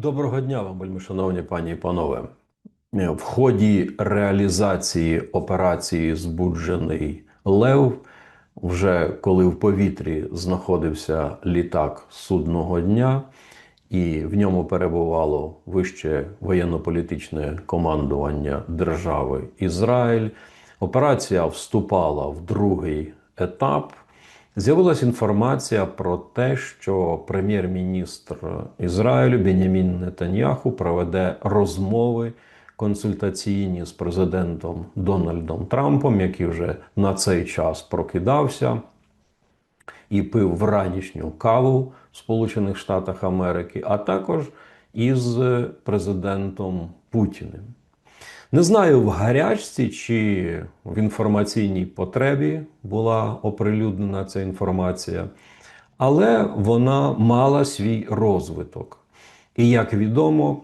Доброго дня вам, вельми шановні пані і панове. Е, В ході реалізації операції Збуджений Лев, вже коли в повітрі знаходився літак судного дня, і в ньому перебувало вище воєнно-політичне командування держави Ізраїль, операція вступала в другий етап. З'явилася інформація про те, що прем'єр-міністр Ізраїлю Бенямін Нетаньяху проведе розмови консультаційні з президентом Дональдом Трампом, який вже на цей час прокидався і пив вранішню каву в Сполучених Штатах Америки, а також із президентом Путіним. Не знаю, в гарячці чи в інформаційній потребі була оприлюднена ця інформація, але вона мала свій розвиток. І як відомо,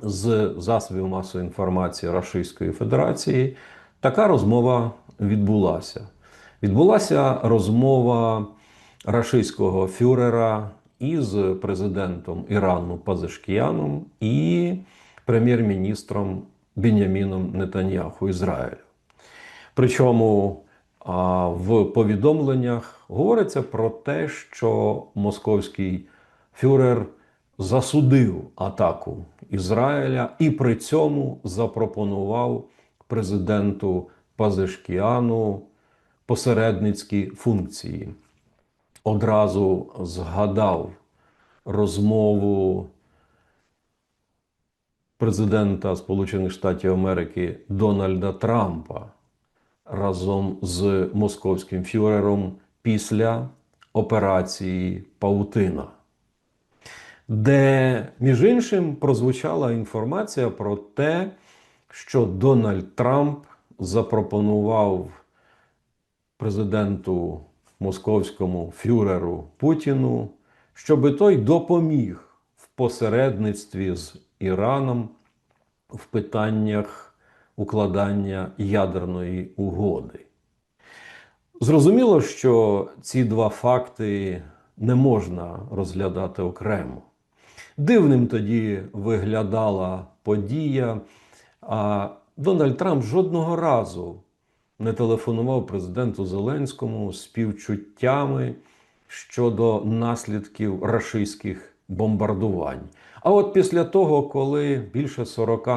з засобів масової інформації Російської Федерації така розмова відбулася. Відбулася розмова рашистського фюрера із президентом Ірану Пазишкіяном і прем'єр-міністром Беняміном Нетаньяху Ізраїлю. Причому в повідомленнях говориться про те, що московський фюрер засудив атаку Ізраїля і при цьому запропонував президенту Пазишкіану посередницькі функції. Одразу згадав розмову президента Сполучених Штатів Америки Дональда Трампа разом з московським фюрером після операції Паутина, де, між іншим, прозвучала інформація про те, що Дональд Трамп запропонував президенту московському фюреру Путіну, щоби той допоміг в посередництві з Іраном в питаннях укладання ядерної угоди. Зрозуміло, що ці два факти не можна розглядати окремо. Дивним тоді виглядала подія, а Дональд Трамп жодного разу не телефонував президенту Зеленському співчуттями щодо наслідків рашистських бомбардувань. А от після того, коли більше 40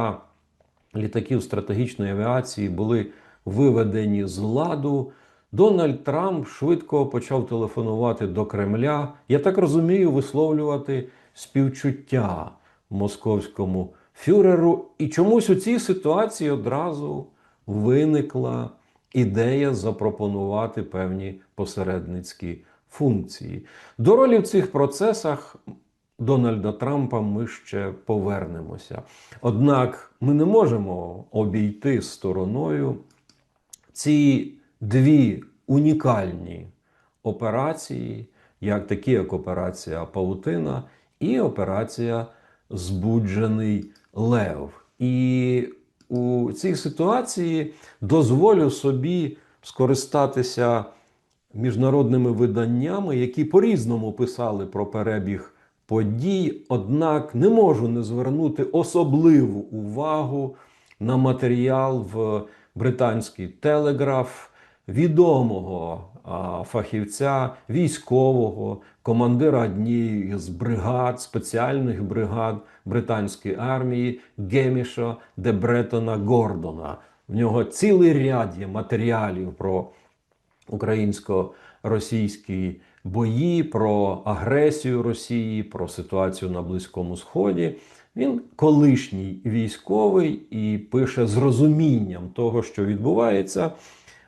літаків стратегічної авіації були виведені з ладу, Дональд Трамп швидко почав телефонувати до Кремля. Я так розумію, висловлювати співчуття московському фюреру. І чомусь у цій ситуації одразу виникла ідея запропонувати певні посередницькі функції. До ролі в цих процесах Дональда Трампа ми ще повернемося. Однак ми не можемо обійти стороною ці дві унікальні операції, як такі як операція Паутина і операція Збуджений Лев. І у цій ситуації дозволю собі скористатися міжнародними виданнями, які по-різному писали про перебіг подій, однак не можу не звернути особливу увагу на матеріал в британський телеграф відомого фахівця, військового, командира однієї з бригад, спеціальних бригад британської армії Геміша де Бретона Гордона. В нього цілий ряд є матеріалів про українсько-російські бої, про агресію Росії, про ситуацію на Близькому Сході. Він колишній військовий і пише з розумінням того, що відбувається.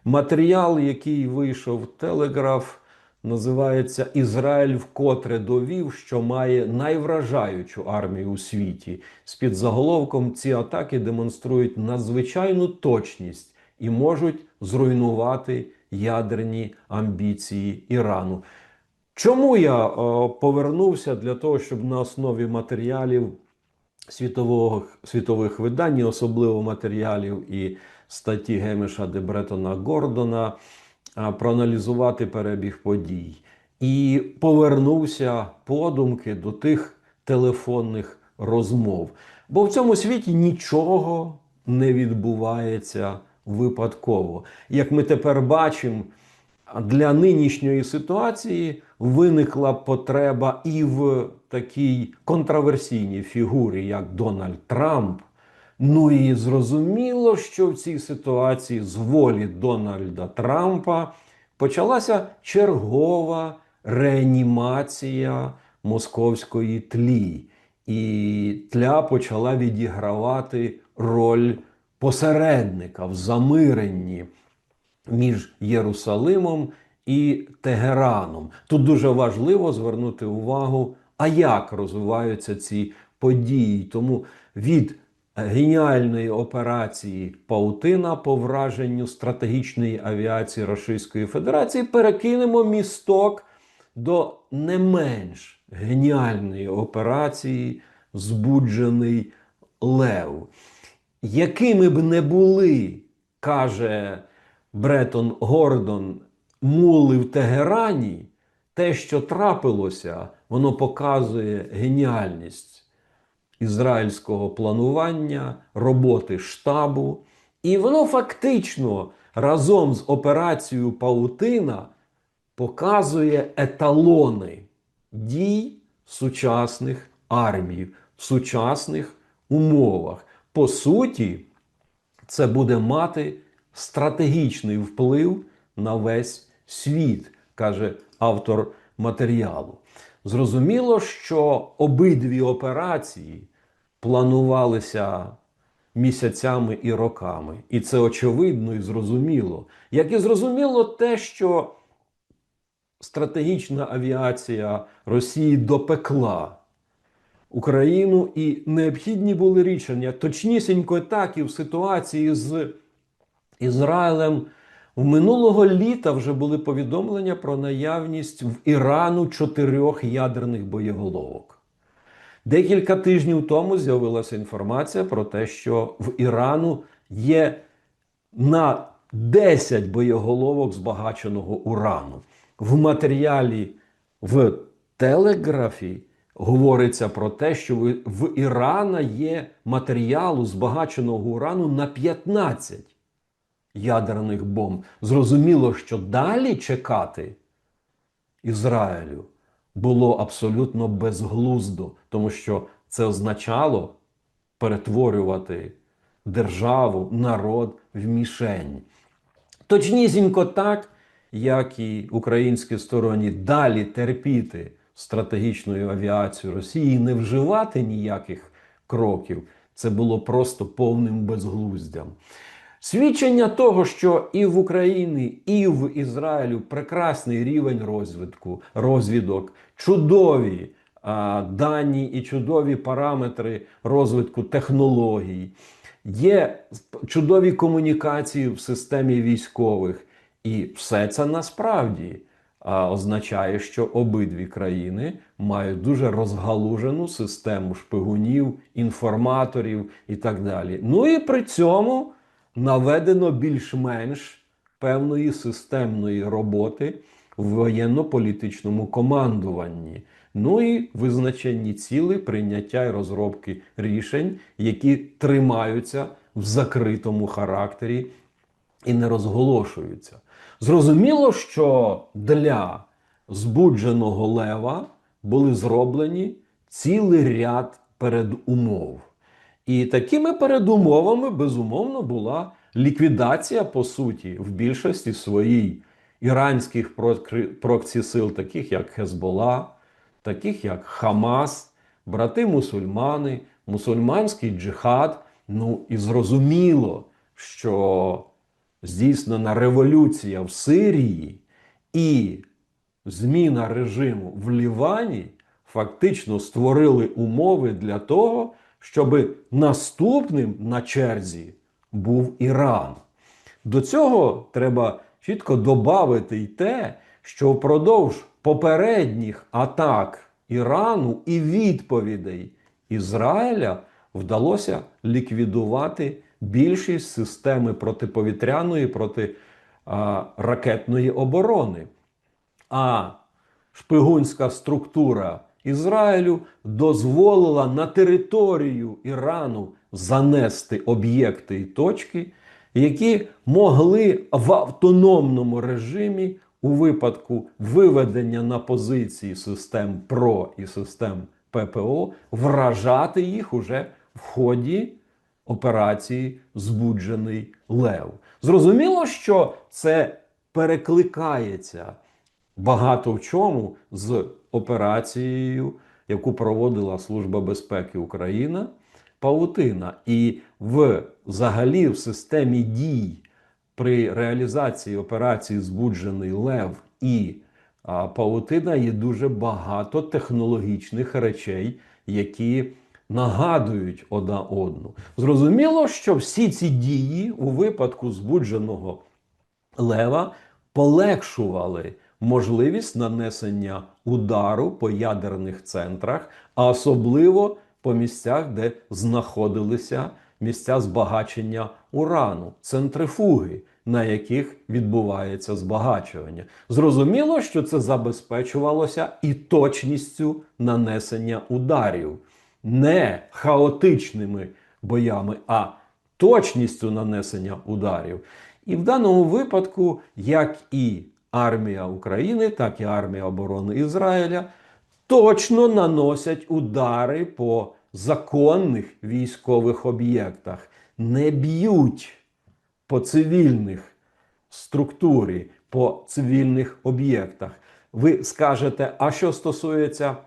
Матеріал, який вийшов в Телеграф, називається Ізраїль вкотре довів, що має найвражаючу армію у світі. З під заголовком ці атаки демонструють надзвичайну точність і можуть зруйнувати ядерні амбіції Ірану. Чому я повернувся для того, щоб на основі матеріалів світових, світових видань, особливо матеріалів і статті Геміша де Бретона Гордона, проаналізувати перебіг подій. І повернувся подумки до тих телефонних розмов. Бо в цьому світі нічого не відбувається випадково. Як ми тепер бачимо, для нинішньої ситуації виникла потреба і в такій контроверсійній фігурі, як Дональд Трамп. Ну і зрозуміло, що в цій ситуації з волі Дональда Трампа почалася чергова реанімація московської тлі. І тля почала відігравати роль посередника в замиренні між Єрусалимом і Тегераном. Тут дуже важливо звернути увагу, а як розвиваються ці події. Тому від геніальної операції Паутина по враженню стратегічної авіації Російської Федерації перекинемо місток до не менш геніальної операції Збуджений Лев. Якими б не були, каже Бретон Гордон, мули в Тегерані, те, що трапилося, воно показує геніальність ізраїльського планування, роботи штабу. І воно фактично разом з операцією Паутина показує еталони дій сучасних армій в сучасних умовах. По суті, це буде мати стратегічний вплив на весь світ, каже автор матеріалу. Зрозуміло, що обидві операції планувалися місяцями і роками. І це очевидно і зрозуміло. Як і зрозуміло те, що стратегічна авіація Росії допекла Україну і необхідні були рішення. Точнісінько так і в ситуації з Ізраїлем. В минулого літа вже були повідомлення про наявність в Ірану чотирьох ядерних боєголовок. Декілька тижнів тому з'явилася інформація про те, що в Ірану є на 10 боєголовок збагаченого урану. В матеріалі в телеграфі говориться про те, що в Ірана є матеріалу збагаченого урану на 15 ядерних бомб. Зрозуміло, що далі чекати Ізраїлю було абсолютно безглуздо, тому що це означало перетворювати державу, народ в мішень. Точнісінько так, як і українській стороні далі терпіти стратегічною авіацією Росії і не вживати ніяких кроків, це було просто повним безглуздям. Свідчення того, що і в Україні, і в Ізраїлю прекрасний рівень розвитку, розвідок, чудові а, дані і чудові параметри розвитку технологій, є чудові комунікації в системі військових. І все це насправді а, означає, що обидві країни мають дуже розгалужену систему шпигунів, інформаторів і так далі. Ну і при цьому наведено більш-менш певної системної роботи в воєнно-політичному командуванні. Ну і визначенні ціли, прийняття і розробки рішень, які тримаються в закритому характері і не розголошуються. Зрозуміло, що для збудженого лева були зроблені цілий ряд передумов. І такими передумовами, безумовно, була ліквідація, по суті, в більшості своїй іранських проксі-сил, таких як Хезбола, таких як Хамас, брати мусульмани, мусульманський джихад. Ну і зрозуміло, що здійснена революція в Сирії і зміна режиму в Лівані фактично створили умови для того, щоб наступним на черзі був Іран. До цього треба чітко додати й те, що впродовж попередніх атак Ірану і відповідей Ізраїля вдалося ліквідувати більшість системи протиповітряної протиракетної оборони. А шпигунська структура Ізраїлю дозволила на територію Ірану занести об'єкти і точки, які могли в автономному режимі у випадку виведення на позиції систем ПРО і систем ППО вражати їх уже в ході операції Збуджений Лев. Зрозуміло, що це перекликається багато в чому з операцією, яку проводила Служба безпеки Україна, Паутина. І в взагалі в системі дій при реалізації операції Збуджений Лев і а, Паутина є дуже багато технологічних речей, які нагадують одна одну. Зрозуміло, що всі ці дії у випадку збудженого лева полегшували можливість нанесення удару по ядерних центрах, а особливо по місцях, де знаходилися місця збагачення урану, центрифуги, на яких відбувається збагачування. Зрозуміло, що це забезпечувалося і точністю нанесення ударів, не хаотичними боями, а точністю нанесення ударів. І в даному випадку, як і армія України, так і армія оборони Ізраїля точно наносять удари по законних військових об'єктах, не б'ють по цивільних структурі, по цивільних об'єктах. Ви скажете, а що стосується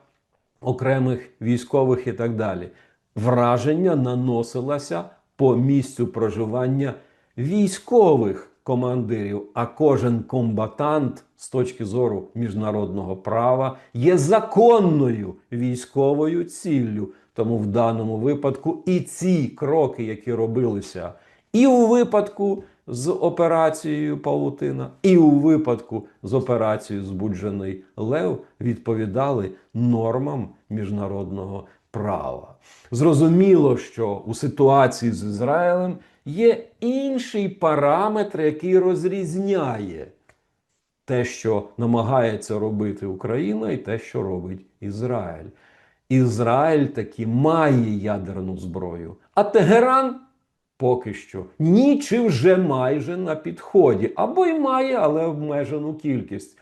окремих військових і так далі? Враження наносилося по місцю проживання військових командирів, а кожен комбатант з точки зору міжнародного права є законною військовою ціллю. Тому в даному випадку і ці кроки, які робилися, і у випадку з операцією Павутина, і у випадку з операцією Збуджений Лев відповідали нормам міжнародного права. Зрозуміло, що у ситуації з Ізраїлем є інший параметр, який розрізняє те, що намагається робити Україна, і те, що робить Ізраїль. Ізраїль таки має ядерну зброю, а Тегеран поки що ні чи вже майже на підході, або й має, але обмежену кількість.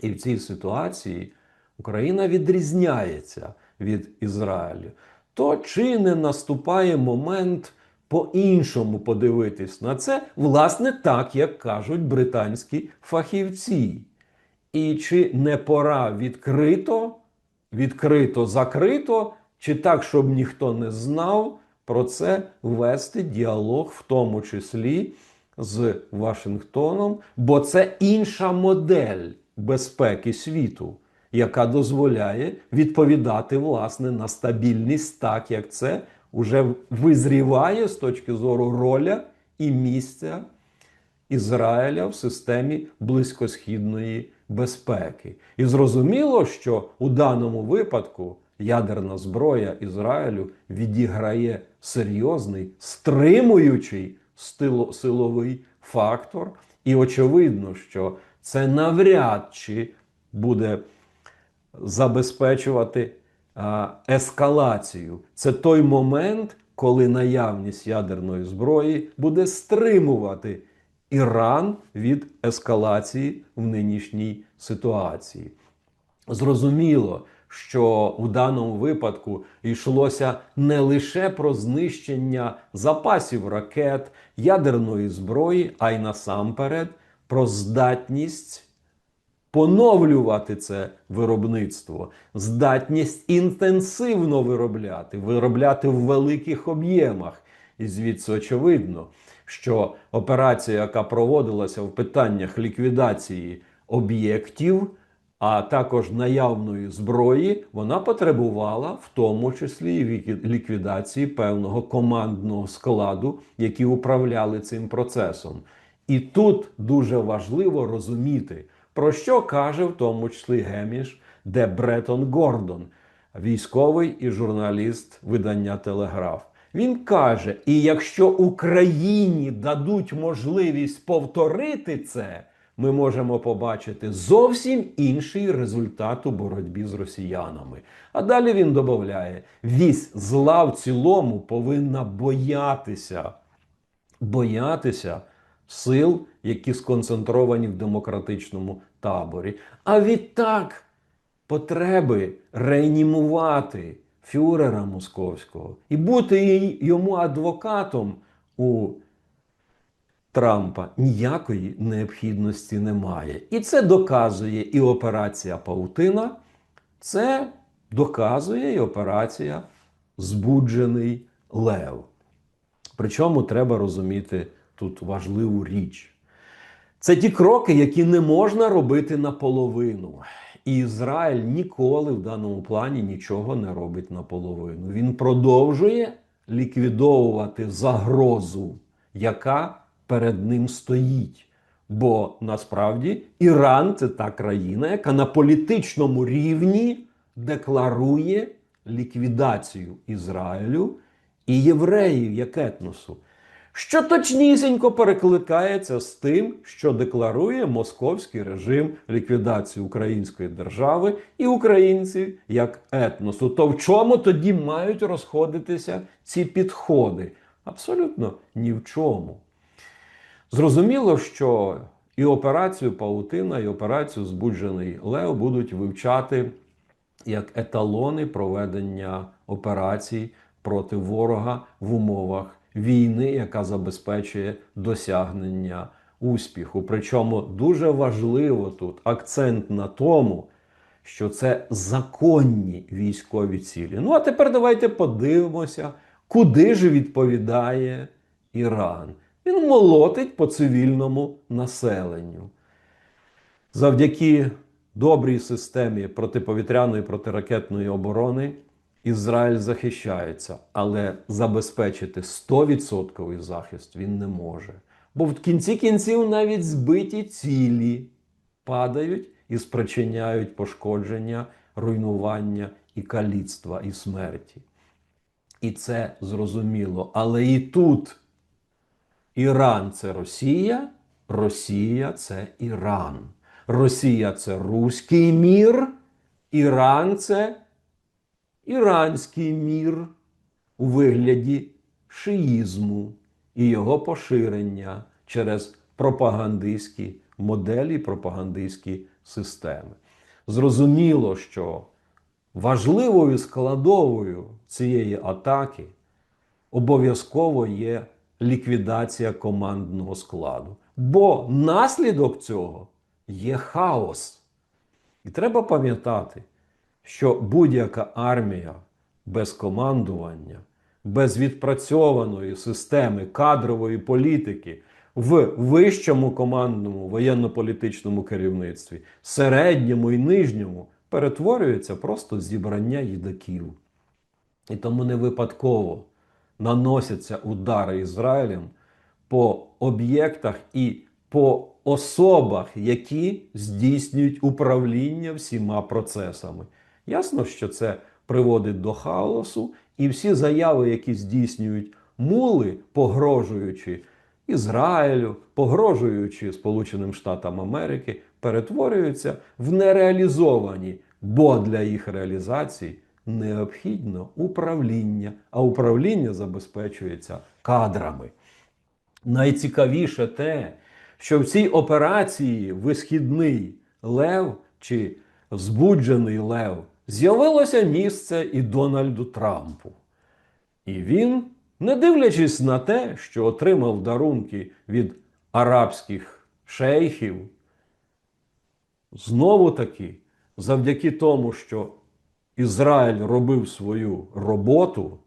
І в цій ситуації Україна відрізняється від Ізраїлю. То чи не наступає момент по-іншому подивитись на це, власне, так, як кажуть британські фахівці? І чи не пора відкрито, відкрито закрито, чи так, щоб ніхто не знав про це вести діалог, в тому числі з Вашингтоном, бо це інша модель безпеки світу, яка дозволяє відповідати власне на стабільність, так як це вже визріває з точки зору роля і місця Ізраїля в системі близькосхідної безпеки. І зрозуміло, що у даному випадку ядерна зброя Ізраїлю відіграє серйозний стримуючий силовий фактор. І очевидно, що це навряд чи буде забезпечувати ескалацію. Це той момент, коли наявність ядерної зброї буде стримувати Іран від ескалації в нинішній ситуації. Зрозуміло, що в даному випадку йшлося не лише про знищення запасів ракет, ядерної зброї, а й насамперед про здатність поновлювати це виробництво, здатність інтенсивно виробляти, виробляти в великих об'ємах. І звідси очевидно, що операція, яка проводилася в питаннях ліквідації об'єктів, а також наявної зброї, вона потребувала в тому числі ліквідації певного командного складу, які управляли цим процесом. І тут дуже важливо розуміти, про що каже в тому числі Геміш, де Бретон Гордон, військовий і журналіст видання Телеграф. Він каже: і якщо Україні дадуть можливість повторити це, ми можемо побачити зовсім інший результат у боротьбі з росіянами. А далі він додає: вісь зла в цілому повинна боятися, боятися сил, які сконцентровані в демократичному таборі. А відтак потреби реанімувати фюрера московського і бути йому адвокатом у Трампа ніякої необхідності немає. І це доказує і операція Паутина, це доказує і операція Збуджений Лев. Причому треба розуміти тут важливу річ. Це ті кроки, які не можна робити наполовину. І Ізраїль ніколи в даному плані нічого не робить наполовину. Він продовжує ліквідовувати загрозу, яка перед ним стоїть. Бо насправді Іран це та країна, яка на політичному рівні декларує ліквідацію Ізраїлю і євреїв як етносу. Що точнісінько перекликається з тим, що декларує московський режим ліквідації української держави і українців як етносу. То в чому тоді мають розходитися ці підходи? Абсолютно ні в чому. Зрозуміло, що і операцію Паутина, і операцію Збуджений Лев будуть вивчати як еталони проведення операцій проти ворога в умовах війни, яка забезпечує досягнення успіху. Причому дуже важливо тут акцент на тому, що це законні військові цілі. Ну а тепер давайте подивимося, куди ж відповідає Іран. Він молотить по цивільному населенню. Завдяки добрій системі протиповітряної протиракетної оборони Ізраїль захищається, але забезпечити 100% захист він не може. Бо в кінці кінців навіть збиті цілі падають і спричиняють пошкодження, руйнування і каліцтва, і смерті. І це зрозуміло. Але і тут Іран це Росія, Росія це Іран. Росія це руський мір, Іран це іранський мір у вигляді шиїзму і його поширення через пропагандистські моделі, пропагандистські системи. Зрозуміло, що важливою складовою цієї атаки обов'язково є ліквідація командного складу. Бо наслідок цього є хаос. І треба пам'ятати, що будь-яка армія без командування, без відпрацьованої системи кадрової політики в вищому командному воєнно-політичному керівництві, середньому і нижньому перетворюється просто зібрання їдаків. І тому не випадково наносяться удари Ізраїлем по об'єктах і по особах, які здійснюють управління всіма процесами. Ясно, що це приводить до хаосу, і всі заяви, які здійснюють мули, погрожуючи Ізраїлю, погрожуючи Сполученим Штатам Америки, перетворюються в нереалізовані, бо для їх реалізації необхідно управління, а управління забезпечується кадрами. Найцікавіше те, що в цій операції висхідний лев чи збуджений лев з'явилося місце і Дональду Трампу. І він, не дивлячись на те, що отримав дарунки від арабських шейхів, знову таки, завдяки тому, що Ізраїль робив свою роботу,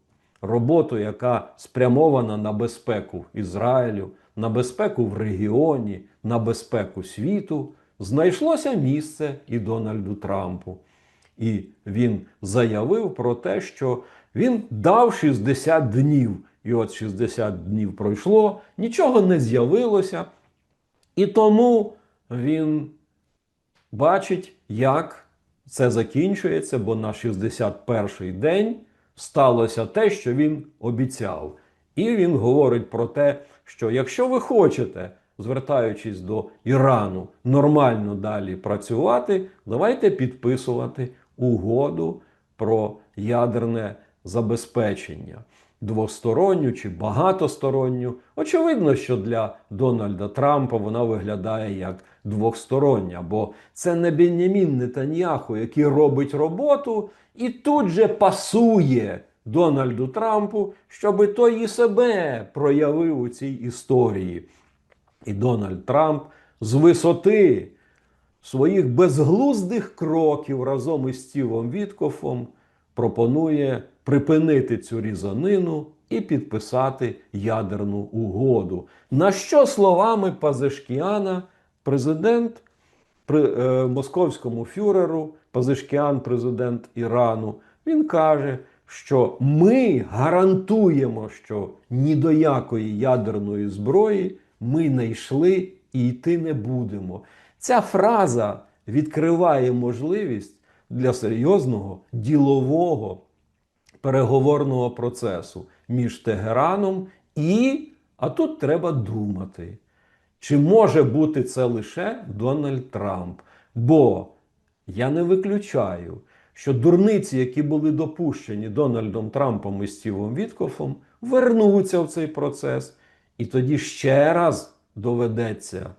роботу, яка спрямована на безпеку Ізраїлю, на безпеку в регіоні, на безпеку світу, знайшлося місце і Дональду Трампу. І він заявив про те, що він дав 60 днів. І от 60 днів пройшло, нічого не з'явилося. І тому він бачить, як це закінчується, бо на 61-й день сталося те, що він обіцяв. І він говорить про те, що якщо ви хочете звертаючись до Ірану, нормально далі працювати, давайте підписувати угоду про ядерне забезпечення. Двосторонню чи багатосторонню. Очевидно, що для Дональда Трампа вона виглядає як двостороння, бо це не Бенямін Нетаньяху, який робить роботу і тут же пасує Дональду Трампу, щоби той і себе проявив у цій історії. І Дональд Трамп з висоти своїх безглуздих кроків разом із Стівом Віткофом пропонує припинити цю різанину і підписати ядерну угоду. На що словами Пазишкіана президент при е, московському фюреру, Пазишкіан, президент Ірану, він каже, що ми гарантуємо, що ні до якої ядерної зброї ми не йшли і йти не будемо. Ця фраза відкриває можливість для серйозного ділового переговорного процесу між Тегераном і, а тут треба думати, чи може бути це лише Дональд Трамп? Бо я не виключаю, що дурниці, які були допущені Дональдом Трампом і Стівом Віткофом, вернуться в цей процес. І тоді ще раз доведеться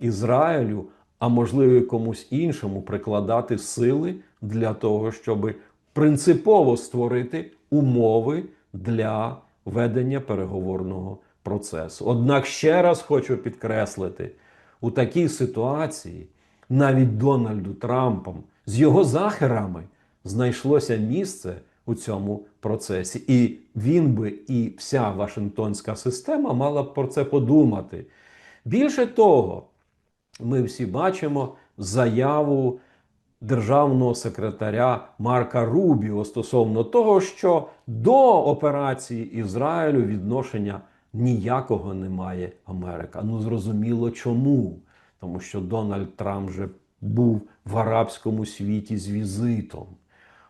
Ізраїлю, а можливо і комусь іншому прикладати сили для того, щоб принципово створити умови для ведення переговорного процесу. Однак ще раз хочу підкреслити, у такій ситуації навіть Дональду Трампом з його захерами знайшлося місце у цьому процесі. І він би і вся Вашингтонська система мала б про це подумати. Більше того, ми всі бачимо заяву державного секретаря Марка Рубіо стосовно того, що до операції Ізраїлю відношення ніякого не має Америка. Ну зрозуміло чому. Тому що Дональд Трамп вже був в арабському світі з візитом,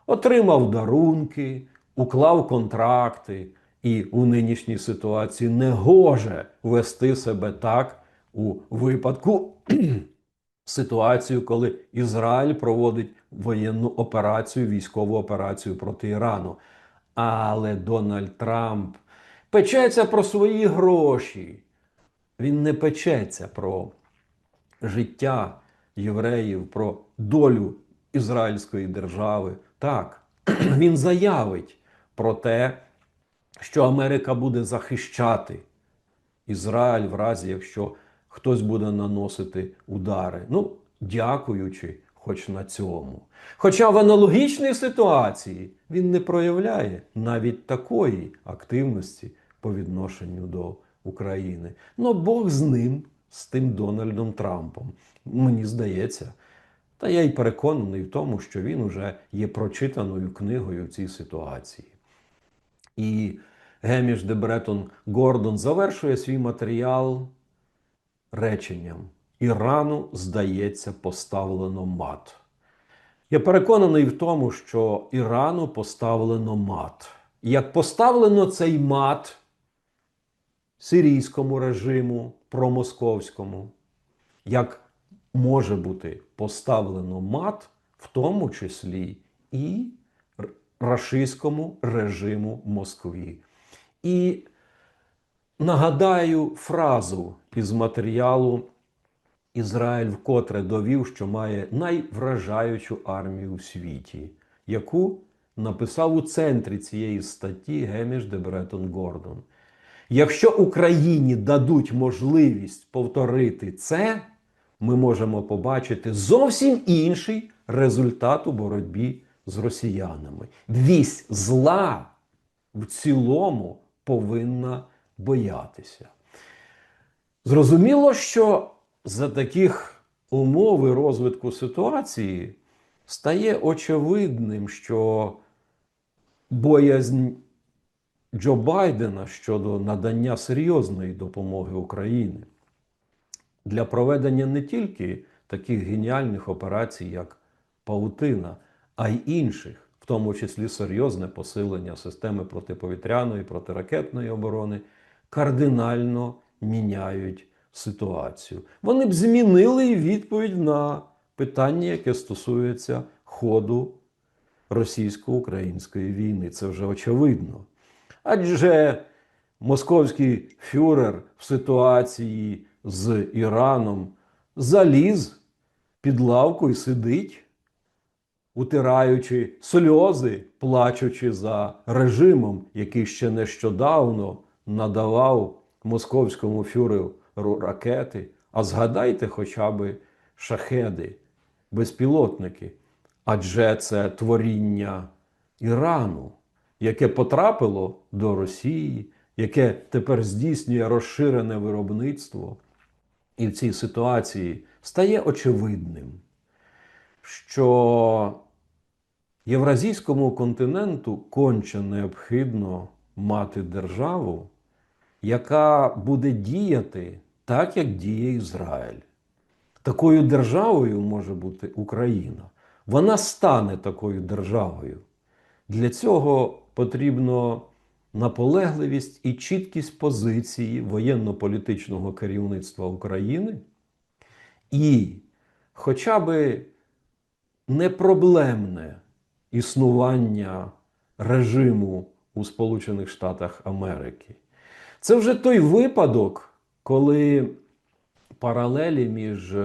отримав дарунки, уклав контракти, і у нинішній ситуації не гоже вести себе так у випадку ситуацію, коли Ізраїль проводить воєнну операцію, військову операцію проти Ірану. Але Дональд Трамп печеться про свої гроші. Він не печеться про життя євреїв, про долю ізраїльської держави. Так, він заявить про те, що Америка буде захищати Ізраїль в разі, якщо хтось буде наносити удари. Ну, дякуючи, хоч на цьому. Хоча в аналогічній ситуації він не проявляє навіть такої активності по відношенню до України. Ну, Бог з ним, з тим Дональдом Трампом. Мені здається. Та я й переконаний в тому, що він уже є прочитаною книгою в цій ситуації. І Геміш де Бретон Гордон завершує свій матеріал реченням: Ірану, здається, поставлено мат. Я переконаний в тому, що Ірану поставлено мат. Як поставлено цей мат сирійському режиму промосковському, як може бути поставлено мат, в тому числі і рашистському режиму Москві. І нагадаю фразу із матеріалу Ізраїль вкотре довів, що має найвражаючу армію у світі, яку написав у центрі цієї статті Геміш де Бретон Гордон. Якщо Україні дадуть можливість повторити це, ми можемо побачити зовсім інший результат у боротьбі з росіянами. Вісь зла в цілому повинна боятися. Зрозуміло, що за таких умов і розвитку ситуації стає очевидним, що боязнь Джо Байдена щодо надання серйозної допомоги Україні для проведення не тільки таких геніальних операцій, як Паутина, а й інших, в тому числі серйозне посилення системи протиповітряної, протиракетної оборони, кардинально міняють ситуацію. Вони б змінили відповідь на питання, яке стосується ходу російсько-української війни. Це вже очевидно. Адже московський фюрер в ситуації з Іраном заліз під лавку і сидить, утираючи сльози, плачучи за режимом, який ще нещодавно надавав московському фюреру ракети. А згадайте хоча б шахеди, безпілотники. Адже це творіння Ірану, яке потрапило до Росії, яке тепер здійснює розширене виробництво. І в цій ситуації стає очевидним, що Євразійському континенту конче необхідно мати державу, яка буде діяти так, як діє Ізраїль. Такою державою може бути Україна. Вона стане такою державою. Для цього потрібно наполегливість і чіткість позиції воєнно-політичного керівництва України і хоча би непроблемне існування режиму у Сполучених Штатах Америки. Це вже той випадок, коли паралелі між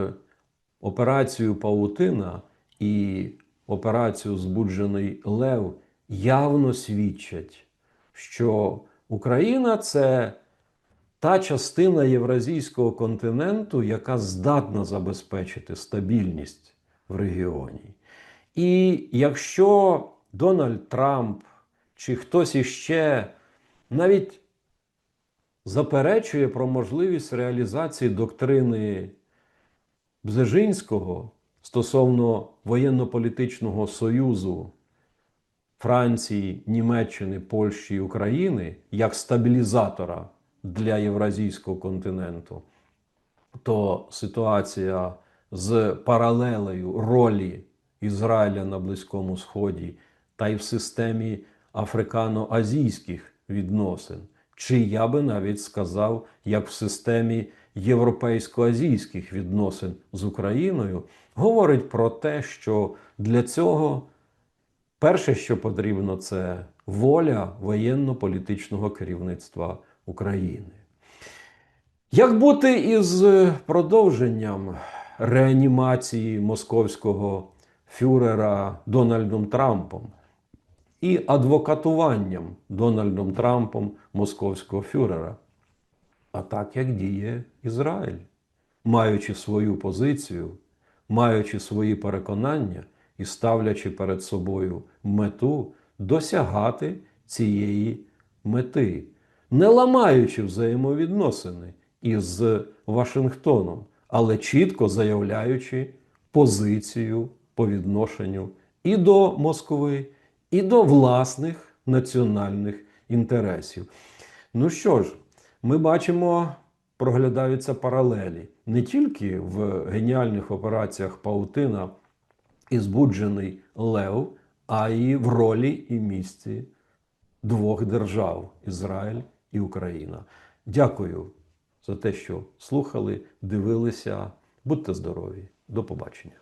операцією Паутина і операцією Збуджений Лев явно свідчать, що Україна це та частина Євразійського континенту, яка здатна забезпечити стабільність в регіоні. І якщо Дональд Трамп чи хтось іще навіть заперечує про можливість реалізації доктрини Бзежинського стосовно воєнно-політичного союзу Франції, Німеччини, Польщі і України як стабілізатора для Євразійського континенту, то ситуація з паралелею ролі Ізраїля на Близькому Сході та й в системі африкано-азійських відносин, чи я би навіть сказав, як в системі європейсько-азійських відносин з Україною, говорить про те, що для цього перше, що потрібно, це воля воєнно-політичного керівництва України. Як бути із продовженням реанімації московського фюрера Дональдом Трампом і адвокатуванням Дональдом Трампом московського фюрера? А так як діє Ізраїль, маючи свою позицію, маючи свої переконання і ставлячи перед собою мету досягати цієї мети, не ламаючи взаємовідносини із Вашингтоном, але чітко заявляючи позицію по відношенню і до Москви, і до власних національних інтересів. Ну що ж, ми бачимо, проглядаються паралелі не тільки в геніальних операціях Паутина і збуджений Лев, а й в ролі і місці двох держав Ізраїль і Україна. Дякую за те, що слухали, дивилися. Будьте здорові! До побачення!